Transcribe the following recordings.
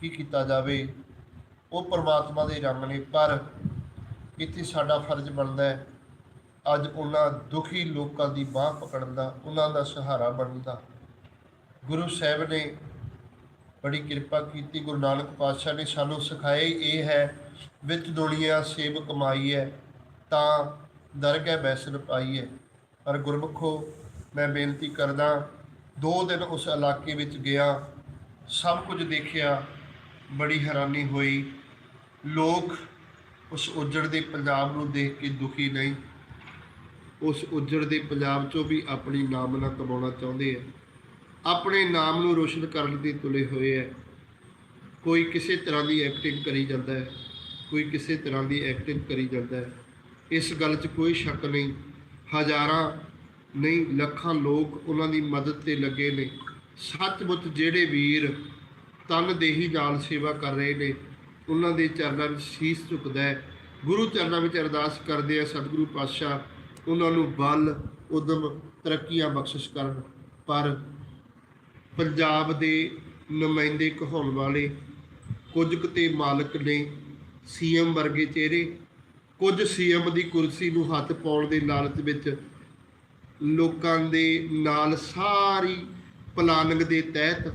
ਕੀ ਕੀਤਾ ਜਾਵੇ, ਉਹ ਪਰਮਾਤਮਾ ਦੇ ਰੰਗ ਨੇ, ਪਰ ਇੱਥੇ ਸਾਡਾ ਫਰਜ਼ ਬਣਦਾ ਹੈ, ਅੱਜ ਉਹਨਾਂ ਦੁਖੀ ਲੋਕਾਂ ਦੀ ਬਾਹ ਪਕੜਨ ਦਾ, ਉਹਨਾਂ ਦਾ ਸਹਾਰਾ ਬਣਨ ਦਾ। ਗੁਰੂ ਸਾਹਿਬ ਨੇ ਬੜੀ ਕਿਰਪਾ ਕੀਤੀ, ਗੁਰੂ ਨਾਨਕ ਪਾਤਸ਼ਾਹ ਨੇ ਸਾਨੂੰ ਸਿਖਾਇਆ ਹੀ ਇਹ ਹੈ ਵਿੱਚ ਦੁਨੀਆ ਸੇਵ ਕਮਾਈ ਹੈ, ਤਾਂ ਦਰਗਹਿ ਬੈਸਨ ਪਾਈ ਹੈ। ਪਰ ਗੁਰਮੁਖੋ, ਮੈਂ ਬੇਨਤੀ ਕਰਦਾ, ਦੋ ਦਿਨ ਉਸ ਇਲਾਕੇ ਵਿੱਚ ਗਿਆ, ਸਭ ਕੁਝ ਦੇਖਿਆ ਬੜੀ ਹੈਰਾਨੀ ਹੋਈ। ਲੋਕ ਉਸ ਉਜੜਦੇ ਪੰਜਾਬ ਨੂੰ ਦੇਖ ਕੇ ਦੁਖੀ ਨਹੀਂ। ਉਸ ਉਜੜਦੇ ਪੰਜਾਬ ਚੋਂ ਵੀ ਆਪਣੀ ਨਾਮਨਾ ਕਮਾਉਣਾ ਚਾਹੁੰਦੇ ਆ। ਆਪਣੇ ਨਾਮ ਨੂੰ ਰੋਸ਼ਨ ਕਰਨ ਦੇ ਤੁਲੇ ਹੋਏ ਹੈ ਕੋਈ ਕਿਸੇ ਤਰ੍ਹਾਂ ਦੀ ਐਕਟਿੰਗ ਕਰੀ ਜਾਂਦਾ ਹੈ। ਕੋਈ ਕਿਸੇ ਤਰ੍ਹਾਂ ਦੀ ਐਕਟਿੰਗ ਕਰੀ ਜਾਂਦਾ ਹੈ। ਇਸ ਗੱਲ 'ਚ ਕੋਈ ਸ਼ੱਕ ਨਹੀਂ। ਹਜ਼ਾਰਾਂ, ਨਹੀਂ, ਲੱਖਾਂ ਲੋਕ ਉਹਨਾਂ ਦੀ ਮਦਦ ਤੇ ਲੱਗੇ ਨੇ। ਸੱਚਮੁੱਚ ਜਿਹੜੇ ਵੀਰ ਤਨ ਦੇਹੀ ਨਾਲ ਸੇਵਾ ਕਰ ਰਹੇ ਨੇ। ਉਹਨਾਂ ਦੇ ਚਰਨਾਂ ਵਿੱਚ ਸੀਸ ਝੁਕਦਾ ਹੈ। ਗੁਰੂ ਚਰਨਾਂ ਵਿੱਚ ਅਰਦਾਸ ਕਰਦੇ ਆ ਸਤਿਗੁਰੂ ਪਾਤਸ਼ਾਹ, ਉਹਨਾਂ ਨੂੰ ਬਲ, ਉਦਮ, ਤਰੱਕੀਆਂ ਬਖਸ਼ਿਸ਼ ਕਰਨ। ਪਰ ਪੰਜਾਬ ਦੇ ਨੁਮਾਇੰਦੇ ਕਹਾਉਣ ਵਾਲੇ ਕੁਝ ਕੁ ਤੇ ਮਾਲਕ ਨੇ ਸੀਐਮ ਵਰਗੇ ਚਿਹਰੇ, ਕੁਝ ਸੀਐਮ ਦੀ ਕੁਰਸੀ ਨੂੰ ਹੱਥ ਪਾਉਣ ਦੇ ਲਾਲਚ ਵਿੱਚ ਲੋਕਾਂ ਦੇ ਨਾਲ ਸਾਰੀ ਪਲਾਨਿੰਗ ਦੇ ਤਹਿਤ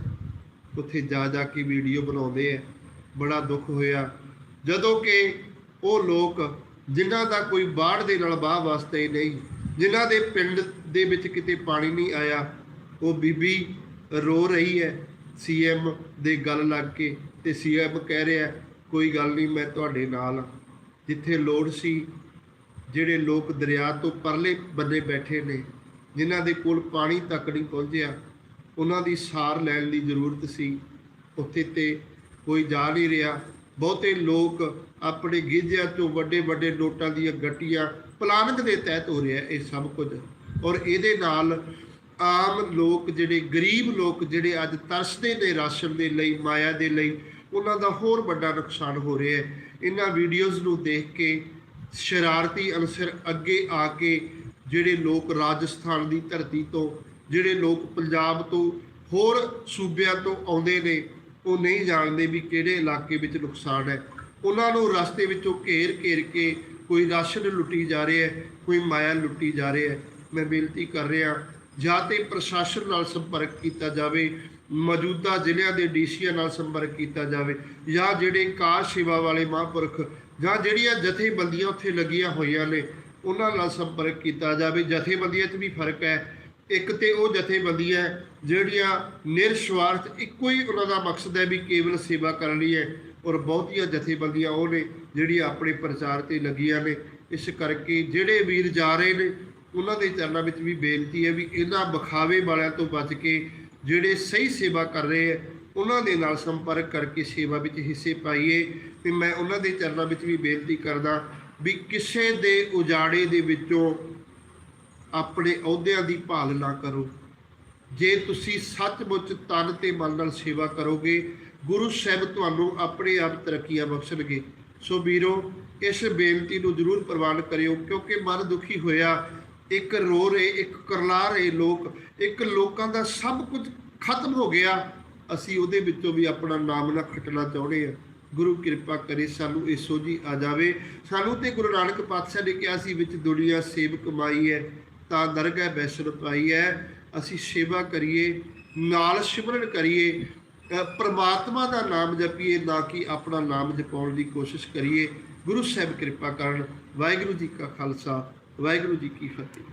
ਉੱਥੇ ਜਾ ਜਾ ਕੇ ਵੀਡੀਓ ਬਣਾਉਂਦੇ ਆ, ਬੜਾ ਦੁੱਖ ਹੋਇਆ। ਜਦੋਂ ਕਿ ਉਹ ਲੋਕ ਜਿਨ੍ਹਾਂ ਦਾ ਕੋਈ ਬਾੜ ਦੇ ਨਾਲ ਬਾਹ ਵਾਸਤੇ ਨਹੀਂ, ਜਿਨ੍ਹਾਂ ਦੇ ਪਿੰਡ ਦੇ ਵਿੱਚ ਕਿਤੇ ਪਾਣੀ ਨਹੀਂ ਆਇਆ, ਉਹ ਬੀਬੀ ਰੋ ਰਹੀ ਹੈ। ਸੀਐਮ ਦੇ ਗੱਲ ਲੱਗ ਕੇ ਤੇ ਸੀਐਮ ਕਹਿ ਰਿਹਾ, ਕੋਈ ਗੱਲ ਨਹੀਂ, ਮੈਂ ਤੁਹਾਡੇ ਨਾਲ ਜਿੱਥੇ ਲੋੜ ਸੀ, ਜਿਹੜੇ ਲੋਕ ਦਰਿਆ ਤੋਂ ਪਰਲੇ ਬੰਨੇ ਬੈਠੇ ਨੇ, ਜਿਨ੍ਹਾਂ ਦੇ ਕੋਲ ਪਾਣੀ ਤੱਕ ਨਹੀਂ ਪਹੁੰਚਿਆ ਉਹਨਾਂ ਦੀ ਸਾਰ ਲੈਣ ਦੀ ਜ਼ਰੂਰਤ ਸੀ। ਉੱਥੇ ਤੇ ਕੋਈ ਜਾ ਨਹੀਂ ਰਿਹਾ। ਬਹੁਤੇ ਲੋਕ ਆਪਣੇ ਗਿੱਜਿਆਂ ਤੋਂ ਵੱਡੇ ਵੱਡੇ ਨੋਟਾਂ ਦੀਆਂ ਗੱਟੀਆਂ ਪਲਾਨਿੰਗ ਦੇ ਤਹਿਤ ਹੋ ਰਿਹਾ, ਇਹ ਸਭ ਕੁਝ। ਔਰ ਇਹਦੇ ਨਾਲ ਆਮ ਲੋਕ ਜਿਹੜੇ, ਗਰੀਬ ਲੋਕ ਜਿਹੜੇ ਅੱਜ ਤਰਸਦੇ ਨੇ ਰਾਸ਼ਨ ਦੇ ਲਈ, ਮਾਇਆ ਦੇ ਲਈ, ਉਹਨਾਂ ਦਾ ਹੋਰ ਵੱਡਾ ਨੁਕਸਾਨ ਹੋ ਰਿਹਾ ਹੈ। ਇਹਨਾਂ ਵੀਡੀਓਜ਼ ਨੂੰ ਦੇਖ ਕੇ ਸ਼ਰਾਰਤੀ ਅਨਸਰ ਅੱਗੇ ਆ ਕੇ ਜਿਹੜੇ ਲੋਕ ਰਾਜਸਥਾਨ ਦੀ ਧਰਤੀ ਤੋਂ ਜਿਹੜੇ ਲੋਕ ਪੰਜਾਬ ਤੋਂ ਹੋਰ ਸੂਬਿਆਂ ਤੋਂ ਆਉਂਦੇ ਨੇ, ਉਹ ਨਹੀਂ ਜਾਣਦੇ ਵੀ ਕਿਹੜੇ ਇਲਾਕੇ ਵਿੱਚ ਨੁਕਸਾਨ ਹੈ। ਉਹਨਾਂ ਨੂੰ ਰਸਤੇ ਵਿੱਚੋਂ ਘੇਰ ਘੇਰ ਕੇ ਕੋਈ ਰਾਸ਼ਨ ਲੁੱਟੀ ਜਾ ਰਿਹਾ ਹੈ, ਕੋਈ ਮਾਇਆ ਲੁੱਟੀ ਜਾ ਰਿਹਾ ਹੈ। ਮੈਂ ਬੇਨਤੀ ਕਰ ਰਿਹਾ ਜਾਂ ਤੇ ਪ੍ਰਸ਼ਾਸਨ ਨਾਲ ਸੰਪਰਕ ਕੀਤਾ ਜਾਵੇ, ਮੌਜੂਦਾ ਜ਼ਿਲ੍ਹਿਆਂ ਦੇ ਡੀਸੀਆਂ ਨਾਲ ਸੰਪਰਕ ਕੀਤਾ ਜਾਵੇ, ਜਾਂ ਜਿਹੜੇ ਕਾਰ ਸੇਵਾ ਵਾਲੇ ਮਹਾਂਪੁਰਖ, ਜਾਂ ਜਿਹੜੀਆਂ ਜਥੇਬੰਦੀਆਂ ਉੱਥੇ ਲੱਗੀਆਂ ਹੋਈਆਂ ਨੇ, ਉਹਨਾਂ ਨਾਲ ਸੰਪਰਕ ਕੀਤਾ ਜਾਵੇ। ਜਥੇਬੰਦੀਆਂ 'ਚ ਵੀ ਫ਼ਰਕ ਹੈ ਇੱਕ ਤੇ ਉਹ ਜਥੇਬੰਦੀਆਂ ਜਿਹੜੀਆਂ ਨਿਰਸਵਾਰਥ ਇੱਕੋ ਹੀ ਉਹਨਾਂ ਦਾ ਮਕਸਦ ਹੈ ਵੀ ਕੇਵਲ ਸੇਵਾ ਕਰਨੀ ਹੈ ਔਰ ਬਹੁਤੀਆਂ ਜਥੇਬੰਦੀਆਂ ਉਹ ਨੇ ਜਿਹੜੀਆਂ ਆਪਣੇ ਪ੍ਰਚਾਰ ਤੇ ਲੱਗੀਆਂ ਨੇ। ਇਸ ਕਰਕੇ ਜਿਹੜੇ ਵੀਰ ਜਾ ਰਹੇ ਨੇ, ਉਹਨਾਂ ਦੇ ਚਰਨਾਂ ਵਿੱਚ ਵੀ ਬੇਨਤੀ ਹੈ ਵੀ ਇਹਨਾਂ ਵਿਖਾਵੇ ਵਾਲਿਆਂ ਤੋਂ ਬਚ ਕੇ ਜਿਹੜੇ ਸਹੀ ਸੇਵਾ ਕਰ ਰਹੇ ਹੈ, ਉਹਨਾਂ ਦੇ ਨਾਲ ਸੰਪਰਕ ਕਰਕੇ ਸੇਵਾ ਵਿੱਚ ਹਿੱਸੇ ਪਾਈਏ। ਤੇ ਮੈਂ ਉਹਨਾਂ ਦੇ ਚਰਨਾਂ ਵਿੱਚ ਵੀ ਬੇਨਤੀ ਕਰਦਾ ਵੀ ਕਿਸੇ ਦੇ ਉਜਾੜੇ ਦੇ ਵਿੱਚੋਂ ਆਪਣੇ ਅਹੁਦਿਆਂ ਦੀ ਭਾਲ ਨਾ ਕਰੋ। ਜੇ ਤੁਸੀਂ ਸੱਚਮੁੱਚ ਤਨ ਤੇ ਮਨ ਨਾਲ ਸੇਵਾ ਕਰੋਗੇ, ਗੁਰੂ ਸਾਹਿਬ ਤੁਹਾਨੂੰ ਆਪਣੇ ਆਪ ਤਰੱਕੀਆਂ ਬਖਸ਼ਣਗੇ। ਸੋ ਵੀਰੋ, ਇਸ ਬੇਨਤੀ ਨੂੰ ਜ਼ਰੂਰ ਪ੍ਰਵਾਨ ਕਰਿਓ, ਕਿਉਂਕਿ ਮਨ ਦੁਖੀ ਹੋਇਆ, ਇੱਕ ਰੋ ਰਹੇ, ਇੱਕ ਕਰਲਾ ਰਹੇ ਲੋਕ, ਇੱਕ ਲੋਕਾਂ ਦਾ ਸਭ ਕੁਝ ਖਤਮ ਹੋ ਗਿਆ। ਅਸੀਂ ਉਹਦੇ ਵਿੱਚੋਂ ਵੀ ਆਪਣਾ ਨਾਮ ਨਾ ਖੱਟਣਾ ਚਾਹੁੰਦੇ ਆ ਗੁਰੂ ਕਿਰਪਾ ਕਰੇ ਸਾਨੂੰ ਇਹ ਸੋਝੀ ਆ ਜਾਵੇ। ਸਾਨੂੰ ਤੇ ਗੁਰੂ ਨਾਨਕ ਪਾਤਸ਼ਾਹ ਨੇ ਕਿਹਾ ਸੀ, ਵਿੱਚ ਦੁਨੀਆ ਸੇਵ ਕਮਾਈ ਹੈ। ਤਾਂ ਦਰਗਹਿ ਬੈਸਰ ਪਾਈ ਹੈ। ਅਸੀਂ ਸੇਵਾ ਕਰੀਏ, ਨਾਲ ਸਿਮਰਨ ਕਰੀਏ ਪਰਮਾਤਮਾ ਦਾ ਨਾਮ ਜਪੀਏ, ਨਾ ਕਿ ਆਪਣਾ ਨਾਮ ਜਪਾਉਣ ਦੀ ਕੋਸ਼ਿਸ਼ ਕਰੀਏ। ਗੁਰੂ ਸਾਹਿਬ ਕਿਰਪਾ ਕਰਨ। ਵਾਹਿਗੁਰੂ ਜੀ ਕਾ ਖਾਲਸਾ, ਵਾਹਿਗੁਰੂ ਜੀ ਕੀ ਫਤਿਹ।